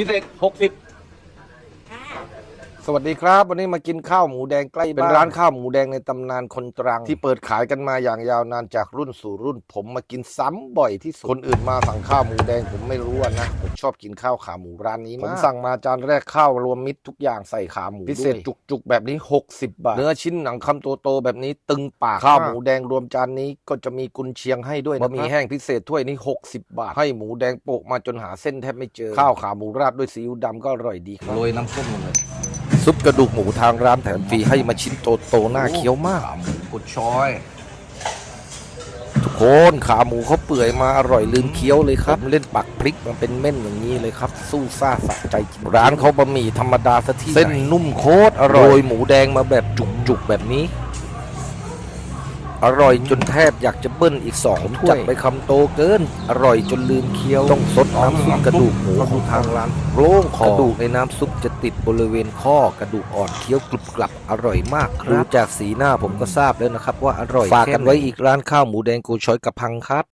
พิเศษหกสิบ วัสดีครับ วันนี้มากินข้าวหมูแดงใกล้บ้านเป็นร้านข้าวหมูแดงในตำนานคนตรัง ที่เปิดขายกันมาอย่างยาวนานจากรุ่นสู่รุ่น ผมมากินซ้ำบ่อยที่สุดคนอื่นมาสั่งข้าวหมูแดงผมไม่รู้อะนะผมชอบกินข้าวขาหมูร้านนี้มากผมสั่งมาจานแรกข้าวรวมมิตรทุกอย่างใส่ขาหมูพิเศษจุกๆแบบนี้ 60 บาท เนื้อชิ้นหนังคำโตๆแบบนี้ตึงปากข้าวหมูแดงรวมจานนี้ก็จะมีกุนเชียงให้ด้วยนะบะหมี่แห้งพิเศษถ้วยนี้ 60 บาท ให้หมูแดงโปะมาจนหาเส้นแทบไม่เจอข้าวขาหมูราดด้วยซีอิ๊วดำก็อร่อยดีครับโรยน้ำส้มลงเลย ซุปกระดูกหมูทางร้านแถมฟรีให้มาชิ้นโตๆน่าเคี้ยวมากขาหมูกุดช้อย ทุกคนขาหมูเขาเปื่อยมาอร่อยลืมเคี้ยวเลยครับผมเล่นปักพริกมันเป็นเม่นอย่างนี้เลยครับ สู้ซ่าสะใจจริงร้านเขาบะหมี่ธรรมดาซะที่เส้นนุ่มโคตรอร่อยโรยหมูแดงมาแบบจุกๆแบบนี้ อร่อยจนแทบอยากจะเบิ้ลอีกสองถ้วย จัดไปคำโตเกิน อร่อยจนลืมเคี้ยวต้องซดน้ำซุปกระดูกหมูของทางร้านโล่งคอกระดูกในน้ำซุปจะ ติดบริเวณข้อกระดูกอ่อนเคี้ยวกรุบกรับอร่อยมากครับดูจากสีหน้าผมก็ทราบแล้วนะครับว่าอร่อยฝากกันไว้อีกร้านข้าวหมูแดงโกชอยกับพังครับ